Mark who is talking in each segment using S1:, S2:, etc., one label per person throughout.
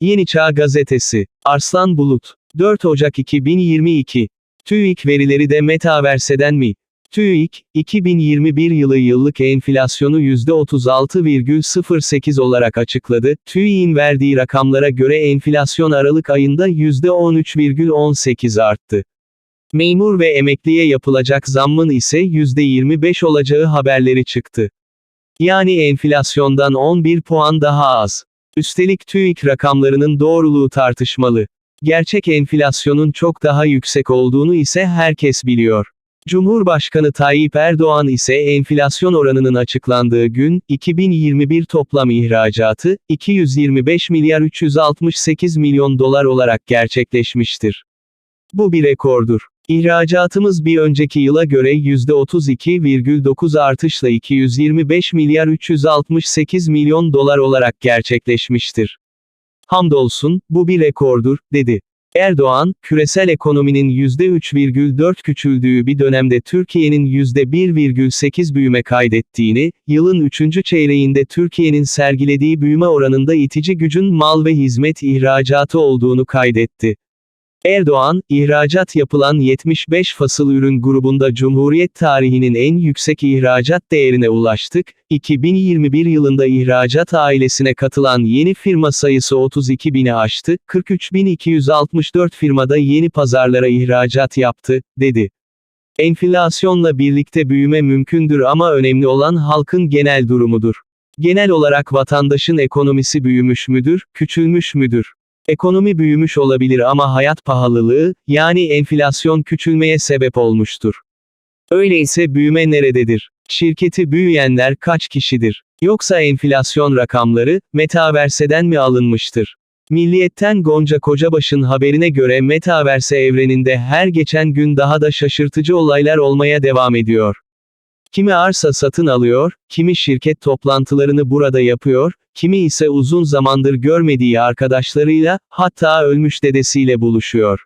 S1: Yeni Çağ Gazetesi. Arslan Bulut. 4 Ocak 2022. TÜİK verileri de Metaverse'den mi? TÜİK, 2021 yılı yıllık enflasyonu %36,08 olarak açıkladı. TÜİK'in verdiği rakamlara göre enflasyon Aralık ayında %13,18 arttı. Memur ve emekliye yapılacak zammın ise %25 olacağı haberleri çıktı. Yani enflasyondan 11 puan daha az. Üstelik TÜİK rakamlarının doğruluğu tartışmalı. Gerçek enflasyonun çok daha yüksek olduğunu ise herkes biliyor. Cumhurbaşkanı Tayyip Erdoğan ise enflasyon oranının açıklandığı gün, 2021 toplam ihracatı, 225 milyar 368 milyon dolar olarak gerçekleşmiştir. Bu bir rekordur. İhracatımız bir önceki yıla göre %32,9 artışla 225 milyar 368 milyon dolar olarak gerçekleşmiştir. Hamdolsun, bu bir rekordur, dedi. Erdoğan, küresel ekonominin %3,4 küçüldüğü bir dönemde Türkiye'nin %1,8 büyüme kaydettiğini, yılın 3. çeyreğinde Türkiye'nin sergilediği büyüme oranında itici gücün mal ve hizmet ihracatı olduğunu kaydetti. Erdoğan, ihracat yapılan 75 fasıl ürün grubunda Cumhuriyet tarihinin en yüksek ihracat değerine ulaştık, 2021 yılında ihracat ailesine katılan yeni firma sayısı 32 bini aştı, 43.264 firmada yeni pazarlara ihracat yaptı, dedi. Enflasyonla birlikte büyüme mümkündür ama önemli olan halkın genel durumudur. Genel olarak vatandaşın ekonomisi büyümüş müdür, küçülmüş müdür? Ekonomi büyümüş olabilir ama hayat pahalılığı, yani enflasyon küçülmeye sebep olmuştur. Öyleyse büyüme nerededir? Şirketi büyüyenler kaç kişidir? Yoksa enflasyon rakamları, Metaverse'den mi alınmıştır? Milliyetten Gonca Kocabaş'ın haberine göre Metaverse evreninde her geçen gün daha da şaşırtıcı olaylar olmaya devam ediyor. Kimi arsa satın alıyor, kimi şirket toplantılarını burada yapıyor, kimi ise uzun zamandır görmediği arkadaşlarıyla, hatta ölmüş dedesiyle buluşuyor.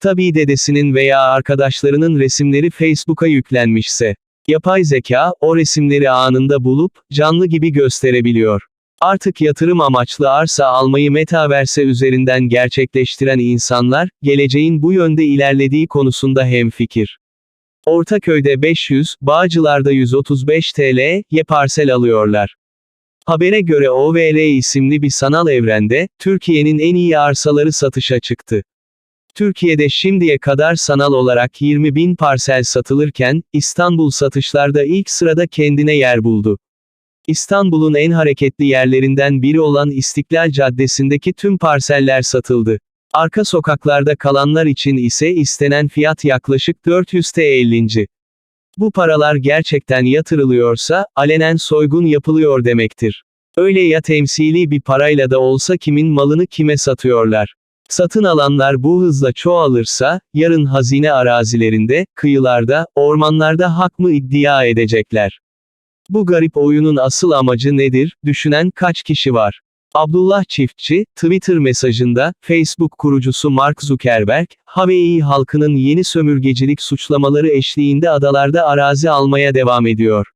S1: Tabii dedesinin veya arkadaşlarının resimleri Facebook'a yüklenmişse. Yapay zeka, o resimleri anında bulup, canlı gibi gösterebiliyor. Artık yatırım amaçlı arsa almayı Metaverse üzerinden gerçekleştiren insanlar, geleceğin bu yönde ilerlediği konusunda hemfikir. Ortaköy'de 500, Bağcılar'da 135 TL'ye parsel alıyorlar. Habere göre OVR isimli bir sanal evrende, Türkiye'nin en iyi arsaları satışa çıktı. Türkiye'de şimdiye kadar sanal olarak 20 bin parsel satılırken, İstanbul satışlarda ilk sırada kendine yer buldu. İstanbul'un en hareketli yerlerinden biri olan İstiklal Caddesi'ndeki tüm parseller satıldı. Arka sokaklarda kalanlar için ise istenen fiyat yaklaşık 400 TL. Bu paralar gerçekten yatırılıyorsa, alenen soygun yapılıyor demektir. Öyle ya temsili bir parayla da olsa kimin malını kime satıyorlar. Satın alanlar bu hızla çoğalırsa, yarın hazine arazilerinde, kıyılarda, ormanlarda hak mı iddia edecekler? Bu garip oyunun asıl amacı nedir, düşünen kaç kişi var? Abdullah Çiftçi, Twitter mesajında, Facebook kurucusu Mark Zuckerberg, Hawaii halkının yeni sömürgecilik suçlamaları eşliğinde adalarda arazi almaya devam ediyor.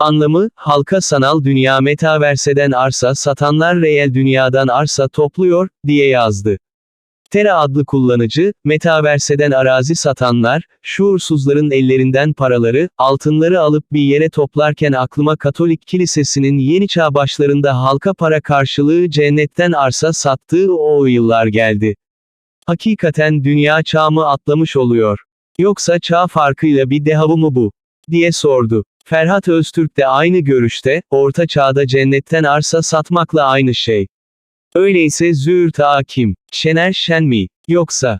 S1: Anlamı, halka sanal dünya metaverseden arsa satanlar reel dünyadan arsa topluyor, diye yazdı. Tera adlı kullanıcı, metaverseden arazi satanlar, şuursuzların ellerinden paraları, altınları alıp bir yere toplarken aklıma Katolik Kilisesi'nin yeni çağ başlarında halka para karşılığı cennetten arsa sattığı o yıllar geldi. Hakikaten dünya çağ mı atlamış oluyor? Yoksa çağ farkıyla bir dehavu mu bu? diye sordu. Ferhat Öztürk de aynı görüşte, orta çağda cennetten arsa satmakla aynı şey. Öyleyse Züğürt Ağa kim? Şener Şen mi? Yoksa,